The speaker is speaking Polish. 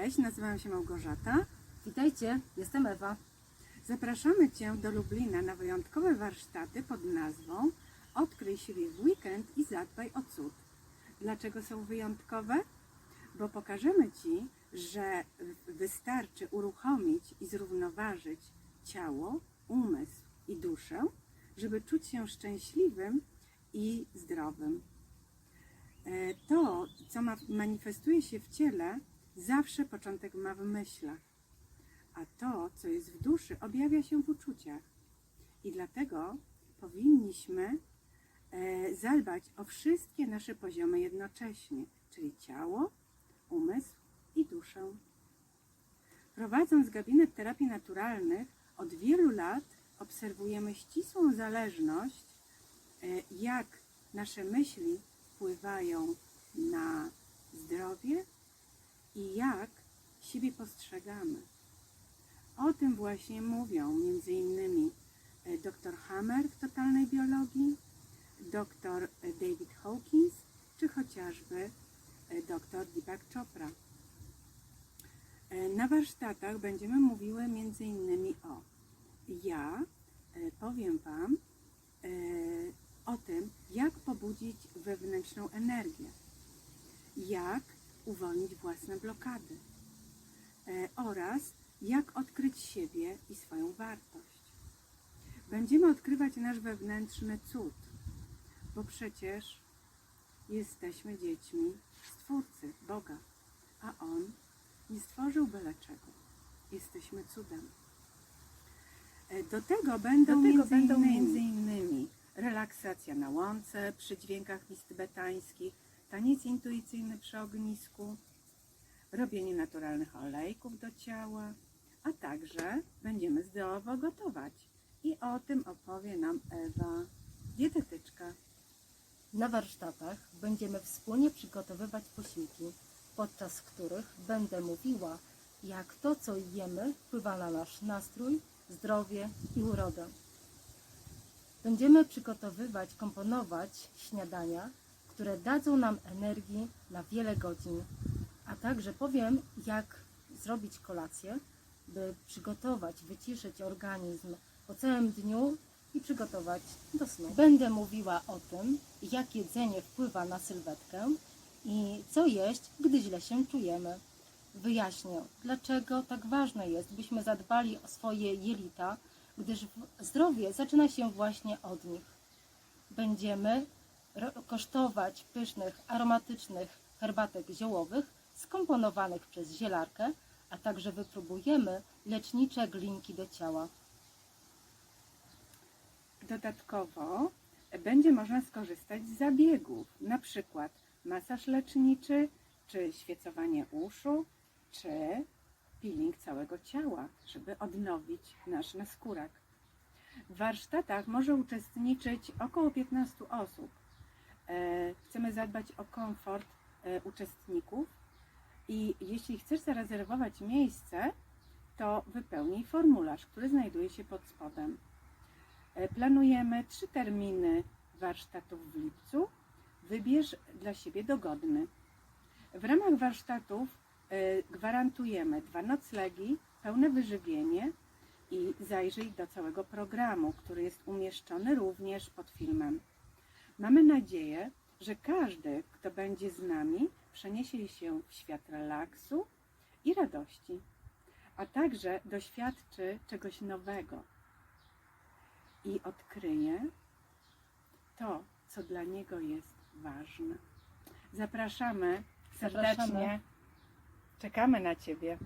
Cześć, nazywam się Małgorzata. Witajcie, jestem Ewa. Zapraszamy Cię do Lublina na wyjątkowe warsztaty pod nazwą Odkryj siebie w weekend i zadbaj o cud. Dlaczego są wyjątkowe? Bo pokażemy Ci, że wystarczy uruchomić i zrównoważyć ciało, umysł i duszę, żeby czuć się szczęśliwym i zdrowym. E, To, co ma, manifestuje się w ciele, zawsze początek ma w myślach a to, co jest w duszy, objawia się w uczuciach. I dlatego powinniśmy e, zadbać o wszystkie nasze poziomy jednocześnie, czyli ciało, umysł i duszę. Prowadząc gabinet terapii naturalnych, od wielu lat obserwujemy ścisłą zależność, e, jak nasze myśli wpływają na zdrowie i jak siebie postrzegamy. O tym właśnie mówią między innymi e, dr Hammer w totalnej biologii, dr David Hawkins, czy chociażby e, dr Deepak Chopra. E, Na warsztatach będziemy mówiły między innymi o ja e, powiem Wam e, o tym, jak pobudzić wewnętrzną energię, jak uwolnić własne blokady e, oraz jak odkryć siebie i swoją wartość. Będziemy odkrywać nasz wewnętrzny cud, bo przecież jesteśmy dziećmi Stwórcy, Boga, a On nie stworzył byle czego. Jesteśmy cudem. E, Do tego będą, Do tego między, będą innymi, między innymi relaksacja na łące przy dźwiękach list tybetańskich, taniec intuicyjny przy ognisku, robienie naturalnych olejków do ciała, a także będziemy zdrowo gotować. I o tym opowie nam Ewa, dietetyczka. Na warsztatach będziemy wspólnie przygotowywać posiłki, podczas których będę mówiła, jak to, co jemy, wpływa na nasz nastrój, zdrowie i urodę. Będziemy przygotowywać, komponować śniadania, które dadzą nam energii na wiele godzin, a także powiem, jak zrobić kolację, by przygotować, wyciszyć organizm po całym dniu i przygotować do snu. Będę mówiła o tym, jak jedzenie wpływa na sylwetkę i co jeść, gdy źle się czujemy. Wyjaśnię, dlaczego tak ważne jest, byśmy zadbali o swoje jelita, gdyż zdrowie zaczyna się właśnie od nich. Będziemy kosztować pysznych, aromatycznych herbatek ziołowych skomponowanych przez zielarkę, a także wypróbujemy lecznicze glinki do ciała. Dodatkowo będzie można skorzystać z zabiegów, na przykład masaż leczniczy, czy świecowanie uszu, czy peeling całego ciała, żeby odnowić nasz naskórak. W warsztatach może uczestniczyć około 15 osób. E, Chcemy zadbać o komfort e, uczestników i jeśli chcesz zarezerwować miejsce, to wypełnij formularz, który znajduje się pod spodem. E, Planujemy trzy terminy warsztatów w lipcu. Wybierz dla siebie dogodny. W ramach warsztatów gwarantujemy dwa noclegi, pełne wyżywienie i zajrzyj do całego programu, który jest umieszczony również pod filmem. Mamy nadzieję, że każdy, kto będzie z nami, przeniesie się w świat relaksu i radości, a także doświadczy czegoś nowego i odkryje to, co dla niego jest ważne. Zapraszamy serdecznie. Zapraszamy. Czekamy na Ciebie.